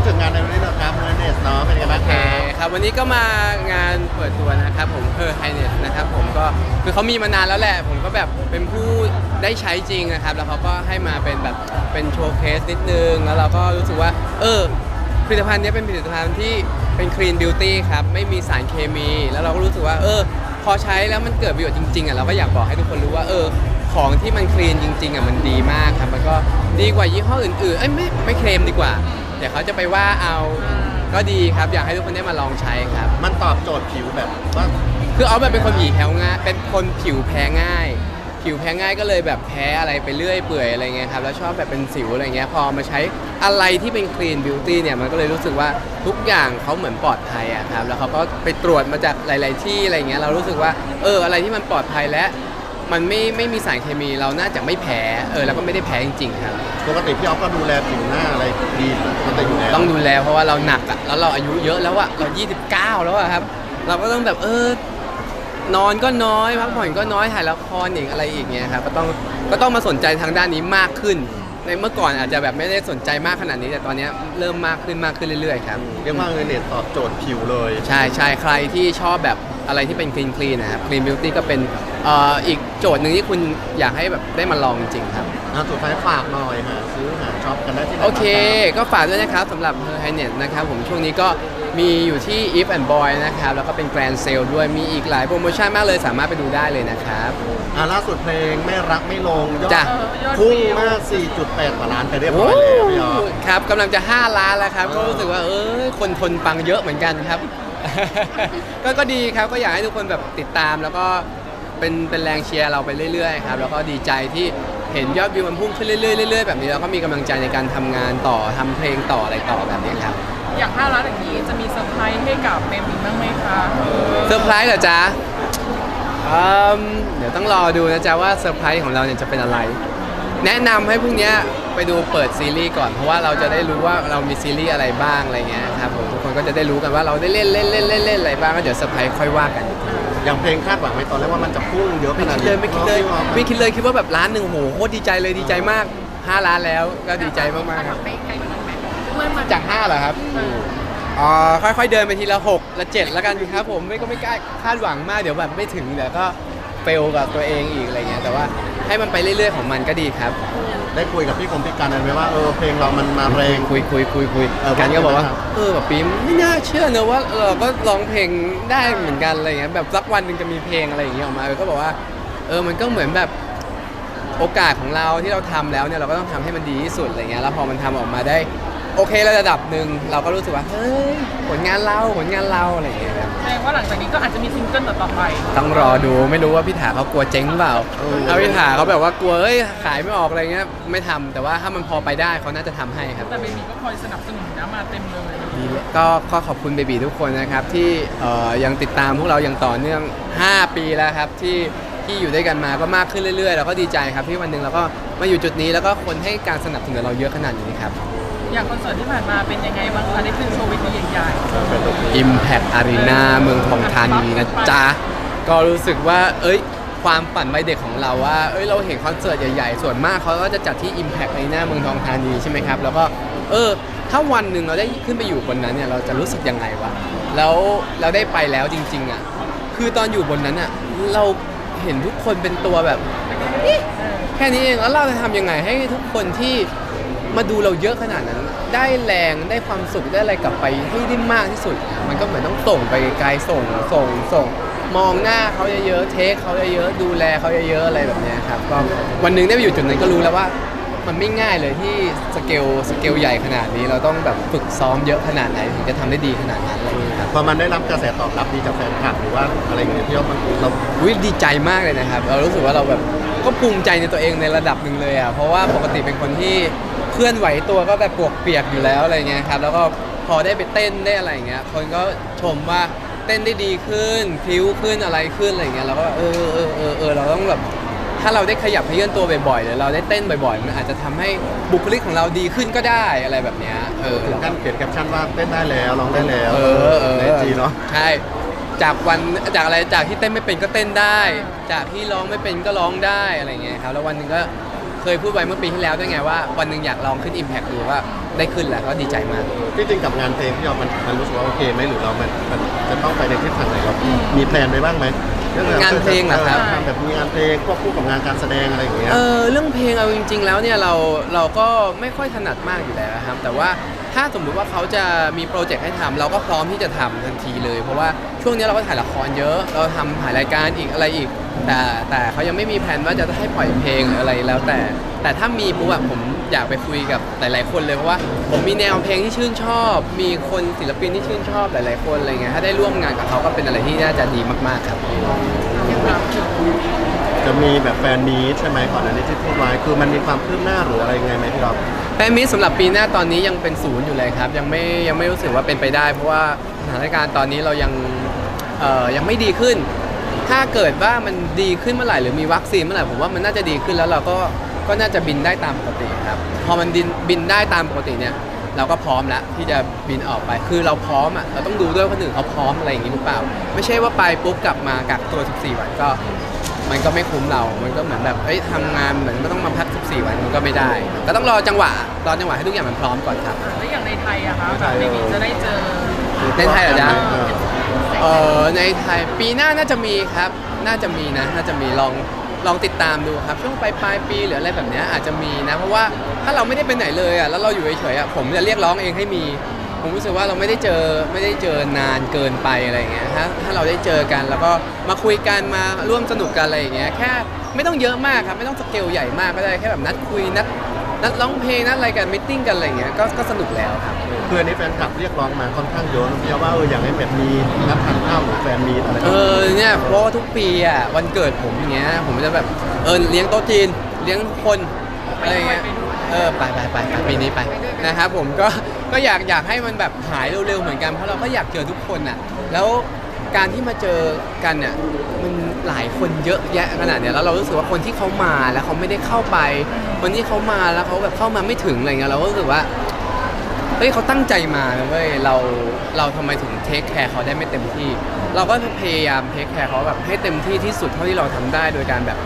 ดถึงงานในวันนี้หนะครับเมอร์เนสเนาะเป็นยังไงบ้างโอคเครับครับวันนี้ก็มางานเปิดตัวนะครับผมเพอร์ไฮเนสนะครับผมก็คือเขามีมานานแล้วแหละ ผมก็แบบเป็นผู้ได้ใช้จริงนะครับ แล้วเขาก็ให้มาเป็นแบบเป็นโชว์เคสนิดนึง แล้วเราก็รู้สึกว่า เออ ผลิตภัณฑ์เนี้ยเป็นผลิตภัณฑ์ที่เป็นคลีนบิวตี้ครับ ไม่มีสารเคมี แล้วเราก็รู้สึกว่า เออ พอใช้แล้วมันเกิดประโยชน์จริงๆอะเราก็อยากบอกให้ทุกคนรู้ว่าเออ ของที่มันคลีนจริงๆอะมันดีมากครับมันก็ดีกว่ายี่ห้ออื่นๆเอ้ยไม่ไม่เคลมดีกว่า เดี๋ยวเขาจะไปว่าเอาก็ดีครับ อยากให้ทุกคนได้มาลองใช้ครับ มันตอบโจทย์ผิวแบบว่าคือเอาแบบเป็นคนผิวแพ้ง่าย เป็นคนผิวแพ้ง่าย ผิวแพ้ง่ายก็เลยแบบแพ้อะไรไปเรื่อยเปื่อยอะไรเงี้ยครับ แล้วชอบแบบเป็นสิวอะไรเงี้ย พอมาใช้อะไรที่เป็นคลีนบิวตี้เนี่ย มันก็เลยรู้สึกว่าทุกอย่างเขาเหมือนปลอดภัยอะครับ แล้วเขาก็ไปตรวจมาจากหลาย ๆ ที่อะไรเงี้ย เรารู้สึกว่า เออ อะไรที่มันปลอดภัยและ มันไม่ไม่มีสารเคมีเราน่าจะไม่แพ้เออแล้วก็ไม่ได้แพ้จริงๆครับ ปกติพี่ออฟก็ดูแลผิวหน้าอะไรดีปกติอยู่แล้วต้องดูแลเพราะว่าเราหนักอะแล้วเราอายุเยอะแล้วอะเรา 29 แล้วอะครับ เราก็ต้องแบบเออนอนก็น้อยพักผ่อนก็น้อยถ่ายละครอีกอะไรอีกเงี้ยครับก็ต้องก็ต้องมาสนใจทางด้านนี้มากขึ้น ในเมื่อก่อนอาจจะแบบไม่ได้สนใจมากขนาดนี้ แต่ตอนเนี้ยเริ่มมากขึ้นมากขึ้นเรื่อยๆครับเรียกว่าเมอร์เนสตอบโจทย์ผิวเลย ใช่ใช่ใครที่ชอบแบบอะไรที่เป็นคลีนคลีนนะครับคลีนบิวตี้ก็เป็นเอ่ออีกโจทย์หนึ่งที่คุณอยากให้แบบได้มาลองจริงๆครับอะสุดท้ายฝากหน่อยหาซื้อหาช็อปกันได้ที่ไหนโอเค บ้างรับ ก็ฝากด้วยนะครับสำหรับ Her Highness นะครับผมช่วงนี้ก็ มีอยู่ที่ If and Boy นะครับ แล้วก็เป็น Grand Sale ด้วยมีอีกหลายโปรโมชั่นมากเลยสามารถไปดูได้เลยนะครับ อะล่าสุดเพลงไม่รักไม่ลงยอดจ้ะพุ่งมาก 4.8กว่าล้านไปเรียบร้อยแล้วพี่ออฟ ครับกำลังจะ 5 ล้านแล้วครับก็รู้สึกว่าเออคนทนฟังเยอะเหมือนกันครับ ก็ก็ดีครับก็อยากให้ทุกคนแบบติดตามแล้วก็เป็นเป็นแรงเชียร์เราไปเรื่อยๆครับแล้วก็ดีใจที่เห็นยอดวิวมันพุ่งขึ้นเรื่อยๆเรื่อยๆแบบนี้แล้วก็มีกำลังใจในการทำงานต่อทำเพลงต่ออะไรต่อแบบนี้ครับ อย่าง5ล้านอย่างนี้จะมีเซอร์ไพรส์ให้กับเมมินบ้างไหมคะเซอร์ไพรส์เหรอจ๊ะอืมเดี๋ยวต้องรอดูนะจ๊ะว่าเซอร์ไพรส์ของเราเนี่ยจะเป็นอะไร แนะนำให้พรุ่งเนี้ยไปดูเปิดซีรีส์ก่อน เพราะว่าเราจะได้รู้ว่าเรามีซีรีส์อะไรบ้างอะไรเงี้ยครับผมทุกคนก็จะได้รู้กันว่าเราได้เล่นเล่นเล่นเล่นเล่นอะไรบ้างก็เดี๋ยวเซอร์ไพรส์ค่อยว่ากัน อย่างเพลงคาดหวังไว้ตอนแรกว่ามันจะพุ่งเยอะขไม่นาดคิดนี้เลยไม่คิดเลยพี่ออฟไม่คิดเลยคิดว่าแบบล้านหนึ่งโหโคตรดีใจเลยดีใจมาก5ล้านแล้วก็ดีใจมากๆครับ ไปไกลกว่านั้น ไหมเมื่อมันจาก5เหรอครับอ๋อค่อยๆเดินไปทีละ6ละ7แล้วกันครับผมไม่ก็ไม่กล้าคาดหวังมากเดี๋ยวแบบไม่ถึงเดี๋ยวก็เฟลกับตัวเองอีกอะไรเงี้ยแต่ว่าให้มันไปเรื่อยๆของมันก็ดีครับ ได้คุยกับพี่คมพิการกันไหมว่าเออเพลงเรามันมาแรงคุยคุยคุยคุยเออกันก็บอกว่าครับเออแบบปีมไม่น่าเชื่อเนอะว่าเราก็ร้องเพลงได้เหมือนกันอะไรเงี้ยแบบสักวันหนึ่งจะมีเพลงอะไรอย่างเงี้ยออกมาเออก็บอกว่าเออมันก็เหมือนแบบโอกาสของเราที่เราทำแล้วเนี่ยเราก็ต้องทำให้มันดีที่สุดอะไรเงี้ยแล้วพอมันทำออกมาได้ โอเคระดับหนึ่งเราก็รู้สึกว่าเฮ้ยผลงานเราผลงานเราอะไรเงี้ยครับแสดงว่าหลังจากนี้ก็อาจจะมีซิงเกิลต่อๆไป ต้องรอดูไม่รู้ว่าพี่ถาเขากลัวเจ๊งเปล่าถ้าพี่ถาเขาแบบว่ากลัวเอ้ยขายไม่ออกอะไรเงี้ยไม่ทำแต่ว่าถ้ามันพอไปได้เขาน่าจะทำให้ครับ แต่เบบีก็คอยสนับสนุนนะมาเต็มเลยดีเลยก็ขอขอบคุณเบบีทุกคนนะครับ ที่เอ่อยังติดตามพวกเราอย่างต่อเนื่อง 5 ปีแล้วครับ ที่ที่อยู่ด้วยกันมาก็มากขึ้นเรื่อยๆ แล้วก็ดีใจครับที่วันหนึ่งเราก็มาอยู่จุดนี้แล้วก็คนให้การสนับสนุนเราเยอะขนาดนี้ครับ อย่างคอนเสิร์ตที่ผ่านมาเป็นยังไงบ้างคะได้ขึ้นโชว์เวทีใหญ่ Impact Arena เมืองทองธานีนะจ๊ะ ก็รู้สึกว่า เอ้ย ความฝันวัยเด็กของเราว่า เอ้ย เราเห็นคอนเสิร์ตใหญ่ๆ ส่วนมากเขาก็จะจัดที่ Impact Arena เมืองทองธานีใช่ไหมครับ แล้วก็ เออ ถ้าวันหนึ่งเราได้ขึ้นไปอยู่บนนั้นเนี่ย เราจะรู้สึกยังไงวะ แล้วเราได้ไปแล้วจริง ๆ อะ คือตอนอยู่บนนั้นอะ เราเห็นทุกคนเป็นตัวแบบ แค่นี้เอง แล้วเราจะทำยังไงให้ทุกคนที่ มาดูเราเยอะขนาดนั้น ได้แรงได้ความสุขได้อะไรกลับไปให้ได้มากที่สุด มันก็เหมือนต้องส่งไปไกลส่งส่งส่ง มองหน้าเขาเยอะๆเทคเขาเยอะๆดูแลเขาเยอะๆอะไรแบบเนี้ยครับก็วันหนึ่งได้ไปอยู่จุดนั้นก็รู้แล้วว่า มันไม่ง่ายเลยที่สเกลสเกลใหญ่ขนาดนี้เราต้องแบบฝึกซ้อมเยอะขนาดไหนถึงจะทำได้ดีขนาดนั้นอะไรอย่างเงี้ยครับพอมันได้รับกระแสตอบรับดีจากแฟนคลับหรือว่าอะไรอย่างเงี้ยพี่ออฟมันเราวิดีใจมากเลยนะครับ เรารู้สึกว่าเราแบบก็ภูมิใจในตัวเองในระดับหนึ่งเลยอะเพราะว่าปกติเป็นคนที่เค ลื่อนไหวตัวก็แบบปวกเปียกอยู่แล้วอะไรเงี้ยครับแล้วก็พอได้ไปเต้นได้อะไรเงี้ยคนก็ชมว่าเต้นได้ดีขึ้นพลิ้วขึ้นอะไรขึ้นอะไรเงี้ยเราก็แบบเออเออเออเออเราต้องแบบถ้าเราได้ขยับเขยื่อนตัวบ่อยๆหรือเราได้เต้นบ่อยๆ มันอาจจะทำให้บุคลิกของเราดีขึ้นก็ได้อะไรแบบเนี้ยเออถึงขั้นเขียนแคปชั่นว่าเต้นได้แล้วร้องได้แล้วเออเออในจีเนาะใช่จากวันจากอะไรจากที่เต้นไม่เป็นก็เต้นได้ จากที่ร้องไม่เป็นก็ร้องได้อะไรเงี้ยครับแล้ววันหนึ่งก็ เคยพูดไว้เมื่อปีที่แล้วด้วยไงว่าวันหนึ่งอยากลองขึ้น Impact ดูว่าได้ขึ้นแหละก็ดีใจมาก ที่จริงกับงานเพลงพี่ยอมมันมันรู้สึกว่าโอเคไหมหรือเรามันมันจะต้องไปในทิศทางไหนเรามีแพลนไว้บ้างไหมรื่องงานเพลงเหรอครับ ทำแบบมีงานเพลงควบคู่กับงานการแสดงอะไรอย่างเงี้ย เออเรื่องเพลงเอาจริง ๆ แล้วเนี่ยเราเราก็ไม่ค่อยถนัดมากอยู่แล้วครับแต่ว่า ถ้าสมมุติว่าเขาจะมีโปรเจกต์ให้ทำเราก็พร้อมที่จะทำทันทีเลย เพราะว่าช่วงนี้เราก็ถ่ายละครเยอะ เราทำถ่ายรายการอีกอะไรอีก แต่แต่เขายังไม่มีแผนว่าจะให้ปล่อยเพลงหรืออะไรแล้วแต่ แต่ถ้ามีปุ๊บผมอยากไปคุยกับหลาย ๆ คนเลยเพราะว่าผมมีแนวเพลงที่ชื่นชอบ มีคนศิลปินที่ชื่นชอบหลาย ๆ คนอะไรเงี้ยถ้าได้ร่วมงานกับเขาก็เป็นอะไรที่น่าจะดีมาก ๆ ครับ จะมีแบบแฟนมีตใช่ไหมก่อนอันนี้ที่พูดไว้คือมันมีความคืบหน้าหรืออะไรยังไงไหมพี่ยอมแฟนมิตสำหรับปีหน้าตอนนี้ยังเป็นศูนย์อยู่เลยครับ ยังไม่ยังไม่รู้สึกว่าเป็นไปได้ เพราะว่าสถานการณ์ตอนนี้เรายังเอ่อยังไม่ดีขึ้น ถ้าเกิดว่ามันดีขึ้นเมื่อไหร่หรือมีวัคซีนเมื่อไหร่ผมว่ามันน่าจะดีขึ้นแล้วเราก็ก็น่าจะบินได้ตามปกติครับ พอมันบินบินได้ตามปกติเนี่ย เราก็พร้อมแล้วที่จะบินออกไปคือเราพร้อมอะเราต้องดูด้วยว่าคนอื่นเขาพร้อมอะไรอย่างนี้หรือเปล่า ไม่ใช่ว่าไปปุ๊บกลับมากักตัว 14 วันก็ มันก็ไม่คุ้มเรา มันก็เหมือนแบบเอ้ยทำงานเหมือนก็ต้องมาพัก 14 วันมันก็ไม่ได้ ก็ต้องรอจังหวะรอจังหวะให้ทุกอย่างมันพร้อมก่อนครับแล้วอย่างในไทยอะคะแบบเบบีจะได้เจอในไทยเหรอจ๊ะเออเออในไทยปีหน้าน่าจะมีครับ น่าจะมีนะ น่าจะมีลอง ลองติดตามดูครับ ช่วงปลายปลายปีหรืออะไรแบบเนี้ยอาจจะมีนะ เพราะว่าถ้าเราไม่ได้ไปไหนเลยอะแล้วเราอยู่เฉยๆอะผมจะเรียกร้องเองให้มี ผมรู้สึกว่าเราไม่ได้เจอไม่ได้เจอนานเกินไปอะไรอย่างเงี้ยถ้าถ้าเราได้เจอกันแล้วก็มาคุยกันมาร่วมสนุกกันอะไรอย่างเงี้ยแค่ไม่ต้องเยอะมากครับไม่ต้องสเกลใหญ่มากก็ได้แค่แบบนัดคุยนัด นัดร้องเพลงนัดอะไรกันมิทติ้งกันอะไรอย่างเงี้ยก็ก็สนุกแล้วครับ คืออันนี้แฟนคลับเรียกร้องมาค่อนข้างเยอะนะพี่ยอมว่าเอออยากให้แบบมีนัดทานข้าวหรือแฟนมีตอะไรเออเนี่ยเพราะว่าทุกปีอะวันเกิดผมอย่างเงี้ยผมจะแบบเออเลี้ยงโต๊ะจีนเลี้ยงคนอะไรอย่างเงี้ยเออไปไปไปไปปีนี้ไปนะครับผมก็ก็อยากอยากให้มันแบบหายเร็วๆเหมือนกันเพราะเราก็อยากเจอทุกคนอะ แล้ว การที่มาเจอกันเนี่ยมันหลายคนเยอะแยะขนาดเนี้ยแล้วเรารู้สึกว่าคนที่เขามาแล้วเขาไม่ได้เข้าไป คนที่เขามาแล้วเขาแบบเข้ามาไม่ถึงอะไรเงี้ยเราก็รู้สึกว่าเฮ้ยเขาตั้งใจมานะเว้ยเราเราทำไมถึงเทคแคร์เขาได้ไม่เต็มที่ เราก็พยายามเทคแคร์เขาแบบให้เต็มที่ที่สุดเท่าที่เราทำได้โดยการแบบ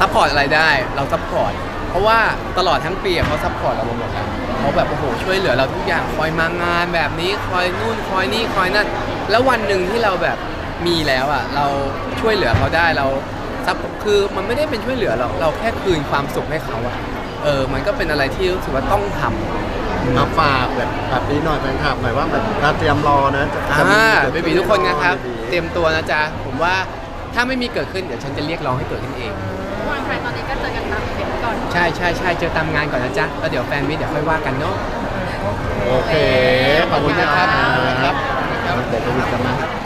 ซัพพอร์ตอะไรได้ เราซัพพอร์ต เพราะว่าตลอดทั้งปีอะเขาซัพพอร์ตเรามาหมดแล้วเขาแบบโอ้โหช่วยเหลือเราทุกอย่างคอยมางานแบบนี้คอยนู่นคอยนี่คอยนั่น แล้ววันหนึ่งที่เราแบบมีแล้วอะเราช่วยเหลือเขาได้เราซัพคือมันไม่ได้เป็นช่วยเหลือเราเราแค่คืนความสุขให้เขาอะเออมันก็เป็นอะไรที่รู้สึกว่าต้องทำ มาฝากแบบแบบนี้หน่อยแฟนคลับหน่อยว่าแบบการเตรียมรอนะจะจะมีอ่ากิดเบขึ้บีทุกคนนะครับใปีเตรียมตัวนะจ๊ะ ผมว่าถ้าไม่มีเกิดขึ้นเดี๋ยวฉันจะเรียกร้องให้เกิดขึ้นเอง วันไทยตอนนี้ก็เจอกันตามอีเวนต์ก่อน ใช่ใช่ใช่เจอตามงานก่อนนะจ๊ะแล้วเดี๋ยวแฟนมิตรเดี๋ยวค่อยว่ากันเนาะ โอเค ขอบคุณนะครับครับเดี๋ยวจะมีกันมา